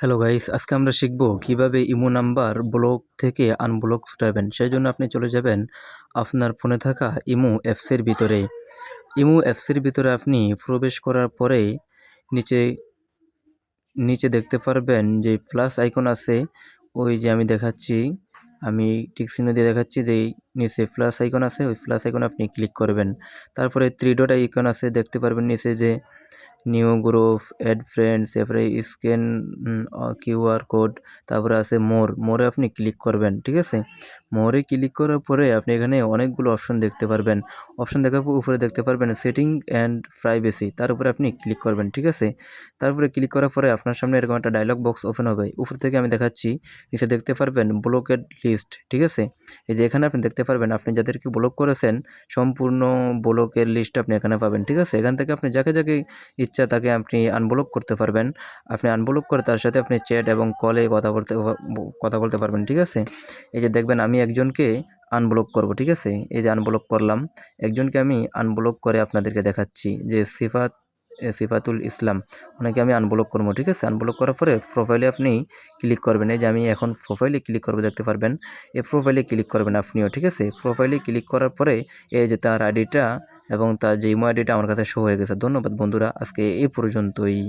Hello guys আজকে আমরা শিখব কীভাবে ইমো নাম্বার ব্লক থেকে আনব্লক ছুটাবেন। সেই জন্য আপনি চলে যাবেন আপনার ফোনে থাকা ইমো অ্যাপসের ভিতরে। ইমো অ্যাপসের ভিতরে আপনি প্রবেশ করার পরে নিচে নিচে দেখতে পারবেন যে প্লাস আইকন আছে। ওই যে আমি দেখাচ্ছি, আমি টিক চিহ্ন দিয়ে দেখাচ্ছি যে নিচে প্লাস আইকন আছে, ওই প্লাস আইকন আপনি ক্লিক করবেন। তারপরে থ্রি ডট আইকন আছে, দেখতে পারবেন নিচে যে নিউ গ্রুপ অ্যাড ফ্রেন্ডস এরপরে স্ক্যান কিউআর কোড তারপরে আছে মোর মোরে আপনি ক্লিক করবেন, ঠিক আছে? মোরে ক্লিক করার পরে আপনি এখানে অনেকগুলো অপশন দেখতে পারবেন। অপশন দেখার পর উপরে দেখতে পারবেন সেটিং অ্যান্ড প্রাইভেসি তার উপরে আপনি ক্লিক করবেন, ঠিক আছে? তারপরে ক্লিক করার পরে আপনার সামনে এরকম একটা ডায়লগ বক্স ওপেন হবে। উপর থেকে আমি দেখাচ্ছি, নিচে দেখতে পারবেন ব্লকেড লিস্ট ঠিক আছে? এই যে এখানে আপনি দেখতে পারবেন। আপনি যাদেরকে ব্লক করেছেন, সম্পূর্ণ ব্লকের লিস্ট আপনি এখানে পাবেন, ঠিক আছে? এখান থেকে আপনি যাকে যাকে ইচ্ছা তাকে আপনি আনব্লক করতে পারবেন। আপনি আনব্লক করে তার সাথে আপনি চ্যাট এবং কলে কথা বলতে কথা বলতে পারবেন, ঠিক আছে? এই যে দেখবেন আমি একজনকে আনব্লক করব, ঠিক আছে? এই যে আনব্লক করলাম, একজনকে আমি আনব্লক করে আপনাদেরকে দেখাচ্ছি যে সিফাত সিফাতুল ইসলাম। ওনাকে আমি আনব্লক করব, ঠিক আছে? আনব্লক করার পরে প্রোফাইলে আপনি ক্লিক করবেন। এই যে আমি এখন প্রোফাইলে ক্লিক করব, দেখতে পারবেন? এই প্রোফাইলে ক্লিক করবেন আপনিও, ঠিক আছে? প্রোফাইলে ক্লিক করার পরে এই যে তার আইডিটা এবং তার যে ইমো আইডিটা আমার কাছে শো হয়ে গেছে। ধন্যবাদ বন্ধুরা, আজকে এই পর্যন্তই।